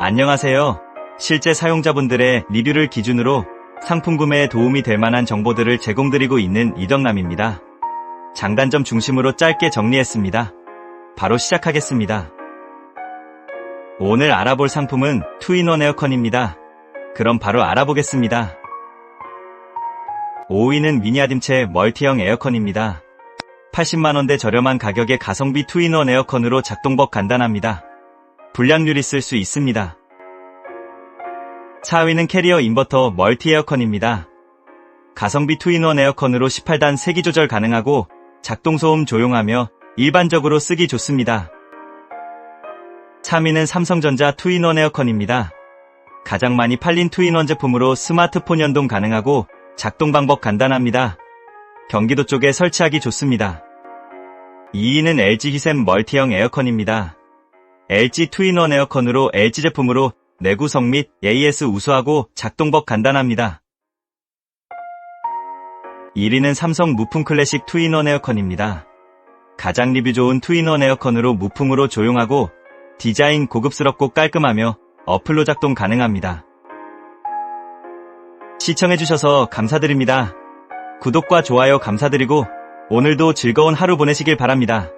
안녕하세요. 실제 사용자분들의 리뷰를 기준으로 상품 구매에 도움이 될 만한 정보들을 제공드리고 있는 이덕남입니다. 장단점 중심으로 짧게 정리했습니다. 바로 시작하겠습니다. 오늘 알아볼 상품은 투인원 에어컨입니다. 그럼 바로 알아보겠습니다. 5위는 미니아딤체 멀티형 에어컨입니다. 80만원대 저렴한 가격의 가성비 투인원 에어컨으로 작동법 간단합니다. 불량률 있을 수 있습니다. 4위는 캐리어 인버터 멀티 에어컨입니다. 가성비 투인원 에어컨으로 18단 세기 조절 가능하고 작동 소음 조용하며 일반적으로 쓰기 좋습니다. 3위는 삼성전자 투인원 에어컨입니다. 가장 많이 팔린 투인원 제품으로 스마트폰 연동 가능하고 작동 방법 간단합니다. 경기도 쪽에 설치하기 좋습니다. 2위는 LG 히센 멀티형 에어컨입니다. LG 투인원 에어컨으로 LG 제품으로 내구성 및 AS 우수하고 작동법 간단합니다. 1위는 삼성 무풍 클래식 투인원 에어컨입니다. 가장 리뷰 좋은 투인원 에어컨으로 무풍으로 조용하고 디자인 고급스럽고 깔끔하며 어플로 작동 가능합니다. 시청해주셔서 감사드립니다. 구독과 좋아요 감사드리고 오늘도 즐거운 하루 보내시길 바랍니다.